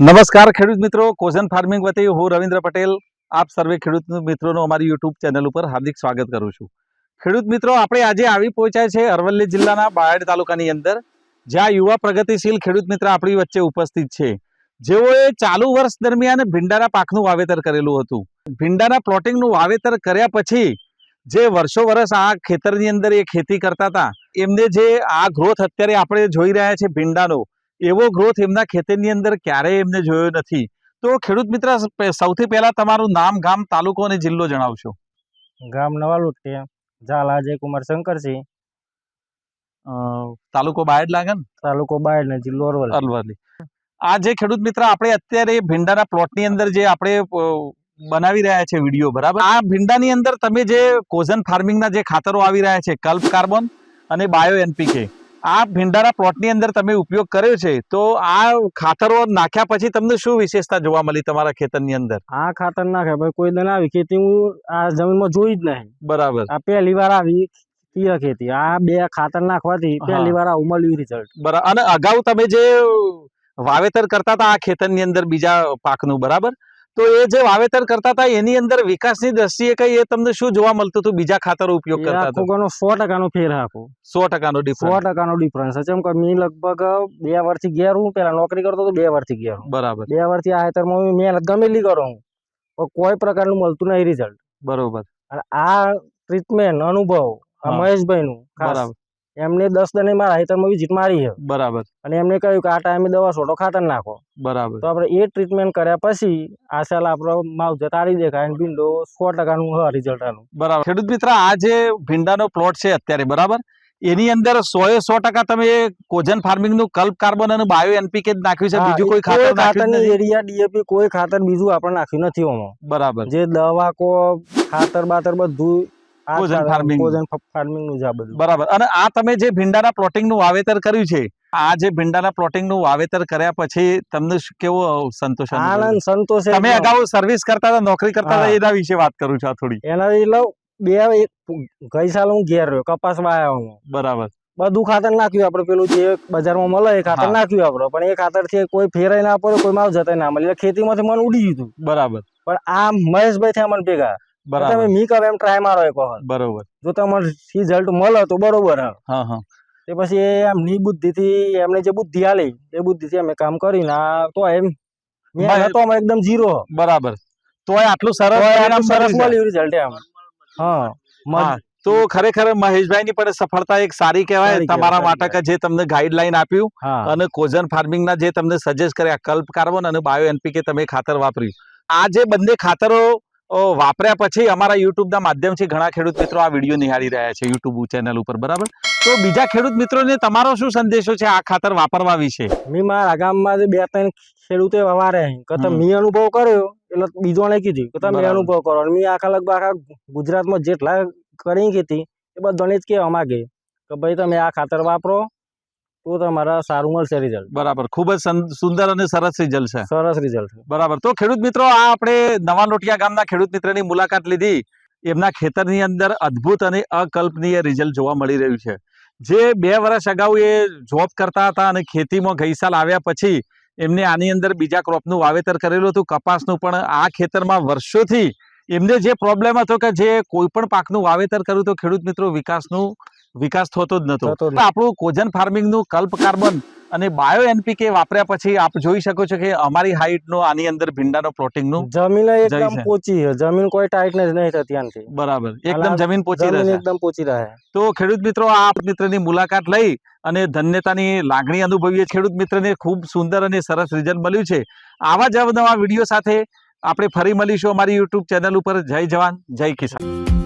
નમસ્કાર ખેડૂત મિત્રો, કોઝન ફાર્મિંગ વતી હું રવિન્દ્ર પટેલ. આપ સર્વે ખેડૂત મિત્રોનો અમારી યુટ્યુબ ચેનલ ઉપર હાર્દિક સ્વાગત કરું છું. ખેડૂત મિત્રો, આપણે આજે આવી પહોંચ્યા છે અરવલ્લી જિલ્લાના બાયડ તાલુકાની અંદર, જ્યાં યુવા પ્રગતિશીલ ખેડૂત મિત્ર આપણી વચ્ચે ઉપસ્થિત છે. જેઓએ ચાલુ વર્ષ દરમિયાન ભીંડાના પાકનું વાવેતર કરેલું હતું. ભીંડાના પ્લોટિંગનું વાવેતર કર્યા પછી, જે વર્ષો વર્ષ આ ખેતરની અંદર એ ખેતી કરતા હતા, એમને જે આ ગ્રોથ અત્યારે આપણે જોઈ રહ્યા છે ભીંડાનો એવો ગ્રોથ એમના ખેતરની અંદર ક્યારેય એમને જોયો નથી. તો ખેડૂત મિત્ર સૌથી પહેલા તમારું નામ ગામ તાલુકો અને જિલ્લો જણાવશો. ગામ નવાલુટ છે. ઝાલા અજયકુમાર શંકરસિંહ. તાલુકો બાયડ લાગે ને તાલુકો બાયડ ને જિલ્લો અરવલ્લી. અરવલ્લી. આ જે ખેડૂત મિત્ર આપણે અત્યારે ભીંડાના પ્લોટની અંદર જે આપણે બનાવી રહ્યા છે વીડિયો બરાબર? આ ભીંડાની અંદર તમે જે કોઝન ફાર્મિંગના જે ખાતરો આવી રહ્યા છે કલ્પ કાર્બન અને બાયો એનપીકે. આ ભીંડાના પ્લોટની અંદર તમે ઉપયોગ કર્યો છે તો આ ખાતરો નાખ્યા પછી તમને શું વિશેષતા જોવા મળી તમારા ખેતરની અંદર? આ ખાતર નાખે ભાઈ કોઈ દન આવી ખેતી હું આ જમીનમાં જોઈ જ નહીં. બરાબર. આ પહેલી વાર આવી તીર ખેતી. આ બે ખાતર નાખવાથી પહેલી વાર આ મળ્યું રિઝલ્ટ બરાબર અને અગાઉ તમે જે વાવેતર કરતા હતા આ ખેતરની અંદર બીજા પાકનું બરાબર? તો એ જે વાવેતર કરતા હતા એની અંદર વિકાસની દ્રષ્ટિએ કઈ એ તમને શું જોવા મળતું હતું? બીજા ખાતરો ઉપયોગ કરતા સો હતા? નો સો ટકાનો ફેર આખો. સો ટકાનો સો ટકા ટકાનો ડિફરન્સ છે. કેમ કે મેં લગભગ બે વર્ષથી ઘેર હું પેલા નોકરી કરતો તો બે વર્ષથી ઘેર બરાબર. બે વર્ષથી આ હેતરમાં હું મહેનત ગમેલી કરું હું. પણ કોઈ પ્રકારનું મળતું નહીં રિઝલ્ટ બરોબર. અને આ ટ્રીટમેન્ટ અનુભવ. મહેશભાઈ નું બરાબર. એમને દસ દને મારા હેતરમાં વિઝિટ મારી છે. બરાબર. અને એમને કહ્યું કે આ ટાઈમે દવા છોટો ખાતર નાખો. બરાબર. તો આપણે એ ટ્રીટમેન્ટ કર્યા પછી આ સાલ આપણો માવજત તારી દેખાય અને ભીંડો સો ટકાનું હ રિઝલ્ટ આનું બરાબર. ખેડૂત મિત્ર આ જે ભીંડાનો પ્લોટ છે અત્યારે બરાબર? એની અંદર સો એ સો ટકા તમે કોજન ફાર્મિંગનું કલ્પ કાર્બન અને બાયો એનપીકે જ નાખ્યું છે. બીજું કોઈ ખાતર ખાતરની એરિયા ડીએપી કોઈ ખાતર બીજું આપણે નાખ્યું નથી આમાં. બરાબર. જે દવા કો ખાતર બાતર બધું કોઝન ફાર્મિંગ. કોઝન ફાર્મિંગનું જ આ બધું. બરાબર. અને આ તમે જે ભીંડાના પ્લોટિંગનું વાવેતર કર્યું છે આ જે ભીંડાના પ્લોટિંગનું વાવેતર કર્યા પછી તમને કેવો સંતોષ આનંદ સંતોષ તમે અગાઉ સર્વિસ કરતા હતા નોકરી કરતા હતા એના વિશે વાત કરું છું આ થોડી. એનાથી લઉં. બે ગઈ સાલ હું ઘેર રહ્યો કપાસ વાયા હું બરાબર. બધું ખાતર નાખ્યું આપણે. પેલું જે બજારમાં મળે એ ખાતર નાખ્યું આપણે. પણ એ ખાતરથી કોઈ ફેરાય ના પડે કોઈ માવ જતા ના મળે. ખેતીમાંથી મન ઉડી ગયું. બરાબર. પણ આ મહેશભાઈ થયા મને ભેગા. તમે બરાબર. મી કહો એમ ટ્રાય મારો એક વખત. બરોબર. જો તમને રિઝલ્ટ મળે તો બરોબર હા હા. તે પછી એમની બુદ્ધિથી એમને જે બુદ્ધિ આલી એ બુદ્ધિથી અમે કામ કરીને આ તો એમ મેં તો અમે એકદમ ઝીરો બરાબર. તો આટલું સરસ પરિણામ સરસ મળ્યું રિઝલ્ટ એમ. હા તો ખરેખર મહેશભાઈ ની પણ સફળતા એક સારી કહેવાય. તમારા માટે કે જે તમને ગાઈડલાઈન આપ્યું અને કોઝન ફાર્મિંગ ના જે તમને સજેસ્ટ કર્યા કલ્પ કાર્બન અને બાયો એનપીકે તમે ખાતર વાપર્યું. આ જે બંને ખાતરો વાપર્યા પછી અમારા યુટ્યુબના માધ્યમથી ઘણા ખેડૂત મિત્રો આ વીડિયો નિહાળી રહ્યા છે યુટ્યુબ ચેનલ ઉપર બરાબર? તો બીજા ખેડૂત મિત્રોને તમારો શું સંદેશો છે આ ખાતર વાપરવા વિશે? મેં મારા ગામમાં બે ત્રણ ખેડૂતે વારે કે મેં અનુભવ કર્યો એટલે બીજોને કીધું. કે તમે અનુભવ કરો મેં આખા લગભગ આખા ગુજરાતમાં જેટલા કરી હતી એ બધાને જ કહેવા માગે. કે ભાઈ તમે આ ખાતર વાપરો. તો તમારા સારું મળશે રિઝલ્ટ બરાબર. ખૂબ જ સુંદર અને સરસ રિઝલ્ટ છે. સરસ રિઝલ્ટ બરાબર. તો ખેડૂત મિત્રો આ આપણે નવા લોટિયા ગામના ખેડૂત મિત્રની મુલાકાત લીધી. એમના ખેતરની અંદર અદ્ભુત અને અકલ્પનીય રિઝલ્ટ જોવા મળી રહ્યું છે. જે બે વર્ષ અગાઉ એ જોબ કરતા હતા અને ખેતીમાં ગઈ સાલ આવ્યા પછી એમને આની અંદર બીજા ક્રોપનું વાવેતર કરેલું હતું. કપાસનું પણ આ ખેતરમાં વર્ષોથી એમને જે પ્રોબ્લેમ હતો કે જે કોઈ પણ પાકનું વાવેતર કર્યું તો ખેડૂત મિત્રો વિકાસનું વિકાસ થતો જ નતો. આપણું કોજન ફાર્મિંગનું કલ્પ કાર્બન અને બાયો એનપીકે વાપર્યા પછી આપ જોઈ શકો છો કે અમારી હાઈટનો આની અંદર ભીંડાનો પ્લોટિંગનું જમીન એકદમ પોચી છે. જમીન કોઈ ટાઈટ જ નહીં થતી આનથી બરાબર. એકદમ જમીન પોચી રહે એકદમ પોચી રહે. તો ખેડૂત મિત્રો આ મિત્રની મુલાકાત લઈ અને ધન્યતાની લાગણી અનુભવીએ. ખેડૂત મિત્રને ખૂબ સુંદર અને સરસ રિઝલ્ટ મળ્યું છે. આવા જ નવા વીડિયો સાથે આપણે ફરી મળીશું અમારી યુટ્યુબ ચેનલ ઉપર. જય જવાન જય કિસાન.